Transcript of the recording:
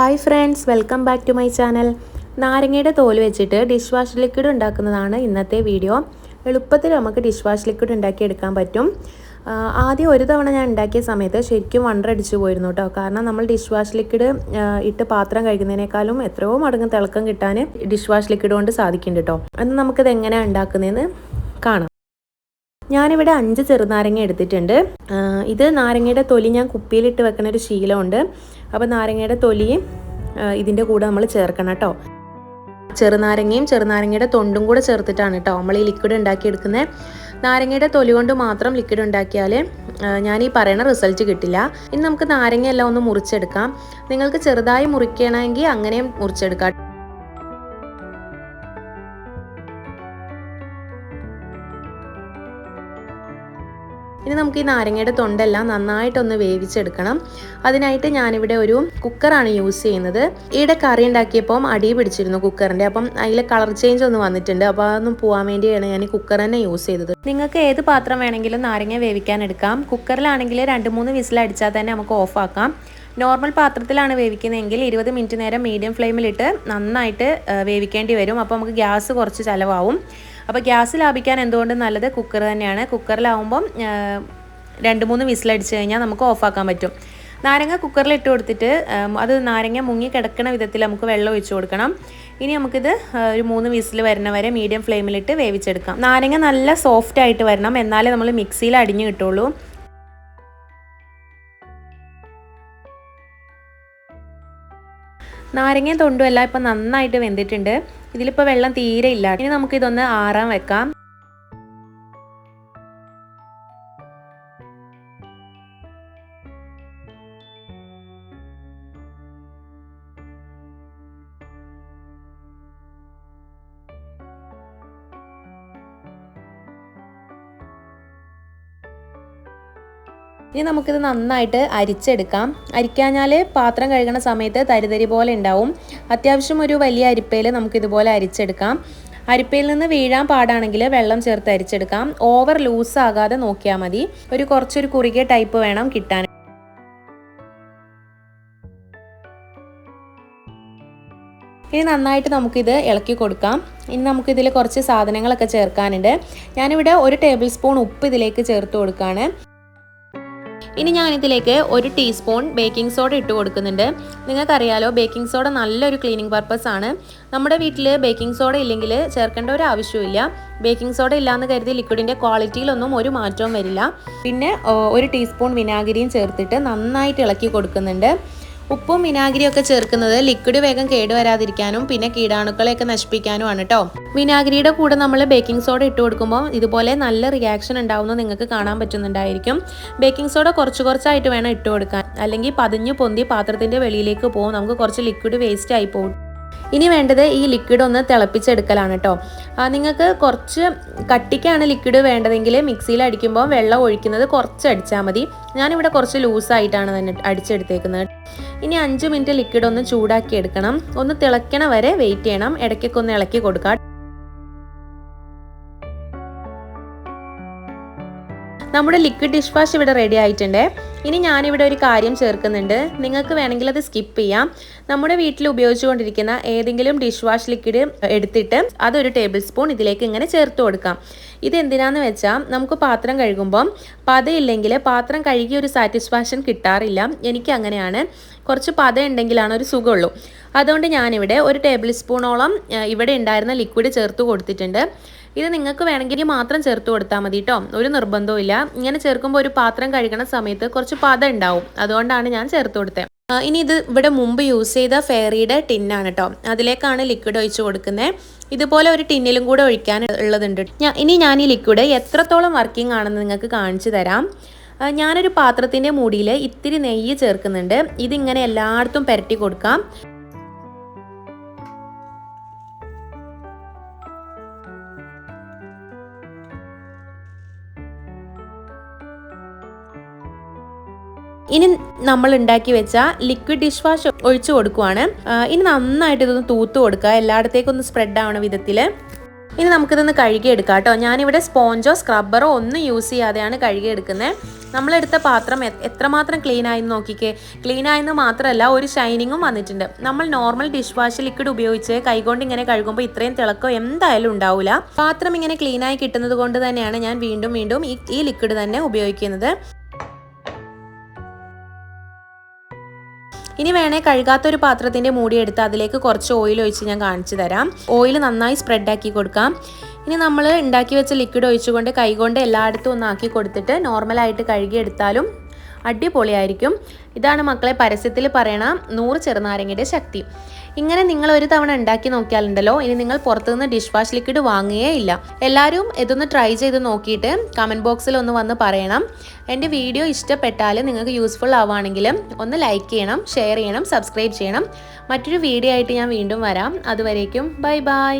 Hi friends welcome back to my channel നാരങ്ങയുടെ തോൽ വെച്ചിട്ട് ഡിഷ് വാഷ് ലിക്വിഡ് ഉണ്ടാക്കുന്നതാണ് ഇന്നത്തെ വീഡിയോ എളുപ്പത്തിൽ നമുക്ക് ഡിഷ് വാഷ് ലിക്വിഡ് ഉണ്ടാക്കിയെടുക്കാൻ പറ്റും. ആദ്യം ഒരു തവണ ഞാൻ ഉണ്ടാക്കിയ സമയത്ത് ശരിക്കും വണ്ടടിച്ചു പോയിരുന്നു കേട്ടോ. കാരണം നമ്മൾ ഡിഷ് വാഷ് ലിക്വിഡ് ഇട്ട് പാത്രം കഴിക്കുന്നതിനേക്കാളും എത്രയോ മടങ്ങ് തിളക്കം കിട്ടാൻ ഡിഷ് വാഷ് ലിക്വിഡ് കൊണ്ട് സാധിക്കുന്നുണ്ട് കേട്ടോ. എന്നാൽ നമുക്കിത് എങ്ങനെയാണ് ഉണ്ടാക്കുന്നതെന്ന് കാണാം. ഞാനിവിടെ അഞ്ച് ചെറുനാരങ്ങ എടുത്തിട്ടുണ്ട്. ഇത് നാരങ്ങയുടെ തൊലി ഞാൻ കുപ്പിയിലിട്ട് വെക്കുന്ന ഒരു ശീലമുണ്ട്. അപ്പോൾ നാരങ്ങയുടെ തൊലിയും ഇതിന്റെ കൂടെ നമ്മൾ ചേർക്കണം കേട്ടോ. ചെറുനാരങ്ങയും ചെറുനാരങ്ങയുടെ തൊണ്ടും കൂടെ ചേർത്തിട്ടാണ് കേട്ടോ നമ്മൾ ഈ ലിക്വിഡ് ഉണ്ടാക്കിയെടുക്കുന്നത്. നാരങ്ങയുടെ തൊലി കൊണ്ട് മാത്രം ലിക്വിഡ് ഉണ്ടാക്കിയാൽ ഞാൻ ഈ പറയുന്ന റിസൾട്ട് കിട്ടില്ല. ഇനി നമുക്ക് നാരങ്ങയെല്ലാം ഒന്ന് മുറിച്ചെടുക്കാം. നിങ്ങൾക്ക് ചെറുതായി മുറിക്കണമെങ്കിൽ അങ്ങനെയും മുറിച്ചെടുക്കാം. ഇനി നമുക്ക് ഈ നാരങ്ങയുടെ തൊണ്ടെല്ലാം നന്നായിട്ടൊന്ന് വേവിച്ചെടുക്കണം. അതിനായിട്ട് ഞാനിവിടെ ഒരു കുക്കറാണ് യൂസ് ചെയ്യുന്നത്. ഈയിടെ കറി ഉണ്ടാക്കിയപ്പം അടി പിടിച്ചിരുന്നു കുക്കറിന്റെ. അപ്പം അതിൽ കളർ ചേഞ്ച് ഒന്ന് വന്നിട്ടുണ്ട്. അപ്പോൾ അതൊന്നും പോകാൻ വേണ്ടിയാണ് ഞാൻ ഈ കുക്കർ തന്നെ യൂസ് ചെയ്തത്. നിങ്ങൾക്ക് ഏത് പാത്രം വേണമെങ്കിലും നാരങ്ങ വേവിക്കാൻ എടുക്കാം. കുക്കറിലാണെങ്കിൽ രണ്ട് മൂന്ന് വിസിൽ അടിച്ചാൽ തന്നെ നമുക്ക് ഓഫാക്കാം നോർമൽ പാത്രത്തിലാണ് വേവിക്കുന്നതെങ്കിൽ ഇരുപത് മിനിറ്റ് നേരം മീഡിയം ഫ്ലെയിമിലിട്ട് നന്നായിട്ട് വേവിക്കേണ്ടി വരും. അപ്പോൾ നമുക്ക് ഗ്യാസ് കുറച്ച് ചിലവാവും അപ്പോൾ ഗ്യാസ് ലാഭിക്കാൻ എന്തുകൊണ്ട് നല്ലത്? കുക്കർ തന്നെയാണ്. കുക്കറിലാവുമ്പം രണ്ട് മൂന്ന് വിസിലടിച്ച് കഴിഞ്ഞാൽ നമുക്ക് ഓഫാക്കാൻ പറ്റും. നാരങ്ങ കുക്കറിൽ ഇട്ട് കൊടുത്തിട്ട് അത് നാരങ്ങ മുങ്ങി കിടക്കുന്ന വിധത്തിൽ നമുക്ക് വെള്ളം ഒഴിച്ചു കൊടുക്കണം. ഇനി നമുക്കിത് ഒരു മൂന്ന് വിസിൽ വരുന്ന വരെ മീഡിയം ഫ്ലെയിമിലിട്ട് വേവിച്ചെടുക്കാം. നാരങ്ങ നല്ല സോഫ്റ്റ് ആയിട്ട് വരണം. എന്നാലേ നമ്മൾ മിക്സിയിൽ അടിഞ്ഞു കിട്ടുള്ളൂ. നാരങ്ങയും തൊണ്ടും എല്ലാം ഇപ്പം നന്നായിട്ട് വെന്തിട്ടുണ്ട്. ഇതിലിപ്പോൾ വെള്ളം തീരെ ഇല്ല. ഇനി നമുക്കിതൊന്ന് ആറാൻ വെക്കാം. ഇനി നമുക്കിത് നന്നായിട്ട് അരിച്ചെടുക്കാം. അരിക്കാഞ്ഞാൽ പാത്രം കഴുകണ സമയത്ത് തരിതരി പോലെ ഉണ്ടാവും. അത്യാവശ്യം ഒരു വലിയ അരിപ്പയിൽ നമുക്കിതുപോലെ അരിച്ചെടുക്കാം. അരിപ്പയിൽ നിന്ന് വീഴാൻ പാടാണെങ്കിൽ വെള്ളം ചേർത്ത് അരിച്ചെടുക്കാം. ഓവർ ലൂസ് ആകാതെ നോക്കിയാൽ മതി. ഒരു കുറച്ചൊരു കുറുകിയ ടൈപ്പ് വേണം കിട്ടാൻ. ഇനി നന്നായിട്ട് നമുക്കിത് ഇളക്കി കൊടുക്കാം. ഇനി നമുക്കിതിൽ കുറച്ച് സാധനങ്ങളൊക്കെ ചേർക്കാനുണ്ട്. ഞാനിവിടെ ഒരു ടേബിൾ സ്പൂൺ ഉപ്പ് ഇതിലേക്ക് ചേർത്ത് കൊടുക്കുകയാണ് ഇനി ഞാൻ ഇതിലേക്ക് ഒരു ടീസ്പൂൺ ബേക്കിംഗ് സോഡ ഇട്ട് കൊടുക്കുന്നുണ്ട്. നിങ്ങൾക്കറിയാലോ ബേക്കിംഗ് സോഡ നല്ലൊരു ക്ലീനിങ് പർപ്പസ് ആണ്. നമ്മുടെ വീട്ടിൽ ബേക്കിംഗ് സോഡ ഇല്ലെങ്കിൽ ചേർക്കേണ്ട ഒരു ആവശ്യമില്ല ബേക്കിംഗ് സോഡ ഇല്ലാന്ന് കരുതി ലിക്വിഡിന്റെ ക്വാളിറ്റിയിലൊന്നും ഒരു മാറ്റവും വരില്ല. പിന്നെ ഒരു ടീസ്പൂൺ വിനാഗിരിയും ചേർത്തിട്ട് നന്നായിട്ട് ഇളക്കി കൊടുക്കുന്നുണ്ട്. ഉപ്പും വിനാഗിരിയൊക്കെ ചേർക്കുന്നത് ലിക്വിഡ് വേഗം കേടുവരാതിരിക്കാനും പിന്നെ കീടാണുക്കളെയൊക്കെ നശിപ്പിക്കാനുമാണ് കേട്ടോ വിനാഗിരിയുടെ കൂടെ നമ്മൾ ബേക്കിംഗ് സോഡ ഇട്ട് കൊടുക്കുമ്പോൾ ഇതുപോലെ നല്ല റിയാക്ഷൻ ഉണ്ടാവുന്നത് നിങ്ങൾക്ക് കാണാൻ പറ്റുന്നുണ്ടായിരിക്കും. ബേക്കിംഗ് സോഡ കുറച്ച് കുറച്ചായിട്ട് വേണം ഇട്ട് കൊടുക്കാൻ. അല്ലെങ്കിൽ പതിഞ്ഞു പൊന്തി പാത്രത്തിന്റെ വെളിയിലേക്ക് പോകും. നമുക്ക് കുറച്ച് ലിക്വിഡ് വേസ്റ്റ് ആയി പോകും. ഇനി വേണ്ടത് ഈ ലിക്വിഡ് ഒന്ന് തിളപ്പിച്ചെടുക്കലാണ് കേട്ടോ നിങ്ങൾക്ക് കുറച്ച് കട്ടിക്കാണ് ലിക്വിഡ് വേണ്ടതെങ്കിൽ മിക്സിയിൽ അടിക്കുമ്പോൾ വെള്ളം ഒഴിക്കുന്നത് കുറച്ച് അടിച്ചാൽ മതി. ഞാനിവിടെ കുറച്ച് ലൂസായിട്ടാണ് തന്നെ അടിച്ചെടുത്തേക്കുന്നത്. ഇനി അഞ്ച് മിനിറ്റ് ലിക്വിഡ് ഒന്ന് ചൂടാക്കി എടുക്കണം. ഒന്ന് തിളയ്ക്കണ വരെ വെയിറ്റ് ചെയ്യണം. ഇടയ്ക്കൊക്കെ ഒന്ന് ഇളക്കി കൊടുക്കാം. നമ്മുടെ ലിക്വിഡ് ഡിഷ് വാഷ് ഇവിടെ റെഡി ആയിട്ടുണ്ട്. ഇനി ഞാനിവിടെ ഒരു കാര്യം ചേർക്കുന്നുണ്ട്. നിങ്ങൾക്ക് വേണമെങ്കിൽ അത് സ്കിപ്പ് ചെയ്യാം. നമ്മുടെ വീട്ടിൽ ഉപയോഗിച്ചുകൊണ്ടിരിക്കുന്ന ഏതെങ്കിലും ഡിഷ് വാഷ് ലിക്വിഡ് എടുത്തിട്ട് അതൊരു ടേബിൾ സ്പൂൺ ഇതിലേക്ക് ഇങ്ങനെ ചേർത്ത് കൊടുക്കാം. ഇത് എന്തിനാന്ന് വെച്ചാൽ നമുക്ക് പാത്രം കഴുകുമ്പം പതയില്ലെങ്കിൽ പാത്രം കഴുകിയ ഒരു സാറ്റിസ്ഫാക്ഷൻ കിട്ടാറില്ല. എനിക്ക് അങ്ങനെയാണ്. കുറച്ച് പത ഉണ്ടെങ്കിലാണ് ഒരു സുഖമുള്ളൂ. അതുകൊണ്ട് ഞാനിവിടെ ഒരു ടേബിൾ സ്പൂണോളം ഇവിടെ ഉണ്ടായിരുന്ന ലിക്വിഡ് ചേർത്ത് കൊടുത്തിട്ടുണ്ട്. ഇത് നിങ്ങൾക്ക് വേണമെങ്കിൽ മാത്രം ചേർത്ത് കൊടുത്താൽ മതി കേട്ടോ ഒരു നിർബന്ധവും ഇല്ല. ഇങ്ങനെ ചേർക്കുമ്പോൾ ഒരു പാത്രം കഴുകണ സമയത്ത് കുറച്ച് പത ഉണ്ടാവും. അതുകൊണ്ടാണ് ഞാൻ ചേർത്ത് കൊടുത്തത് ഇനി ഇത് ഇവിടെ മുമ്പ് യൂസ് ചെയ്ത ഫെയറിയുടെ ടിന്നാണ് കേട്ടോ അതിലേക്കാണ് ലിക്വിഡ് ഒഴിച്ച് കൊടുക്കുന്നത് ഇതുപോലെ ഒരു ടിന്നിലും കൂടെ ഒഴിക്കാൻ ഉള്ളതുണ്ട്. ഇനി ഞാൻ ഈ ലിക്വിഡ് എത്രത്തോളം വർക്കിംഗ് ആണെന്ന് നിങ്ങൾക്ക് കാണിച്ചു തരാം. ഞാനൊരു പാത്രത്തിന്റെ മൂടിയിൽ ഇത്തിരി നെയ്യ് ചേർക്കുന്നുണ്ട്. ഇതിങ്ങനെ എല്ലായിടത്തും പുരട്ടി കൊടുക്കാം. ഇനി നമ്മൾ ഉണ്ടാക്കി വെച്ച ലിക്വിഡ് ഡിഷ് വാഷ് ഒഴിച്ചു കൊടുക്കുവാണ്. ഇനി നന്നായിട്ട് ഇതൊന്ന് തൂത്ത് കൊടുക്കുക. എല്ലായിടത്തേക്കും ഒന്ന് സ്പ്രെഡ് ആവണ വിധത്തിൽ ഇനി നമുക്കിതൊന്ന് കഴുകിയെടുക്കാം കേട്ടോ. ഞാനിവിടെ സ്പോഞ്ചോ സ്ക്രബ്ബറോ ഒന്നും യൂസ് ചെയ്യാതെയാണ് കഴുകിയെടുക്കുന്നത് നമ്മളെടുത്ത പാത്രം എത്രമാത്രം ക്ലീൻ ആയെന്ന് നോക്കിക്കേ. ക്ലീൻ ആയെന്ന് മാത്രമല്ല ഒരു ഷൈനിങ്ങും വന്നിട്ടുണ്ട്. നമ്മൾ നോർമൽ ഡിഷ് വാഷ് ലിക്വിഡ് ഉപയോഗിച്ച് കൈകൊണ്ട് ഇങ്ങനെ കഴുകുമ്പോൾ ഇത്രയും തിളക്കോ എന്തായാലും ഉണ്ടാവില്ല പാത്രം ഇങ്ങനെ ക്ലീൻ ആയി കിട്ടുന്നത് കൊണ്ട് തന്നെയാണ് ഞാൻ വീണ്ടും വീണ്ടും ഈ ലിക്വിഡ് തന്നെ ഉപയോഗിക്കുന്നത്. ഇനി വേണേ കഴുകാത്തൊരു പാത്രത്തിന്റെ മൂടി എടുത്ത് അതിലേക്ക് കുറച്ച് ഓയിൽ ഒഴിച്ച് ഞാൻ കാണിച്ചു തരാം. ഓയിൽ നന്നായി സ്പ്രെഡ് ആക്കി കൊടുക്കാം. ഇനി നമ്മൾ ഉണ്ടാക്കി വെച്ച ലിക്വിഡ് ഒഴിച്ചുകൊണ്ട് കൈകൊണ്ട് എല്ലായിടത്തും ഒന്നാക്കി കൊടുത്തിട്ട് നോർമലായിട്ട് കഴുകിയെടുത്താലും അടിപൊളിയായിരിക്കും. ഇതാണ് മക്കളെ പരസ്യത്തിൽ പറയണ നൂറ് ചെറുനാരങ്ങയുടെ ശക്തി. ഇങ്ങനെ നിങ്ങൾ ഒരു തവണ ഉണ്ടാക്കി നോക്കിയാലുണ്ടല്ലോ ഇനി നിങ്ങൾ പുറത്തുനിന്ന് ഡിഷ് വാഷ് ലിക്വിഡ് വാങ്ങുകയേ ഇല്ല. എല്ലാവരും ഇതൊന്ന് ട്രൈ ചെയ്ത് നോക്കിയിട്ട് കമന്റ് ബോക്സിൽ ഒന്ന് വന്ന് പറയണം. എന്റെ വീഡിയോ ഇഷ്ടപ്പെട്ടാൽ നിങ്ങൾക്ക് യൂസ്ഫുൾ ആവുകയാണെങ്കിൽ ഒന്ന് ലൈക്ക് ചെയ്യണം ഷെയർ ചെയ്യണം സബ്സ്ക്രൈബ് ചെയ്യണം. മറ്റൊരു വീഡിയോ ആയിട്ട് ഞാൻ വീണ്ടും വരാം. അതുവരേക്കും ബൈ ബൈ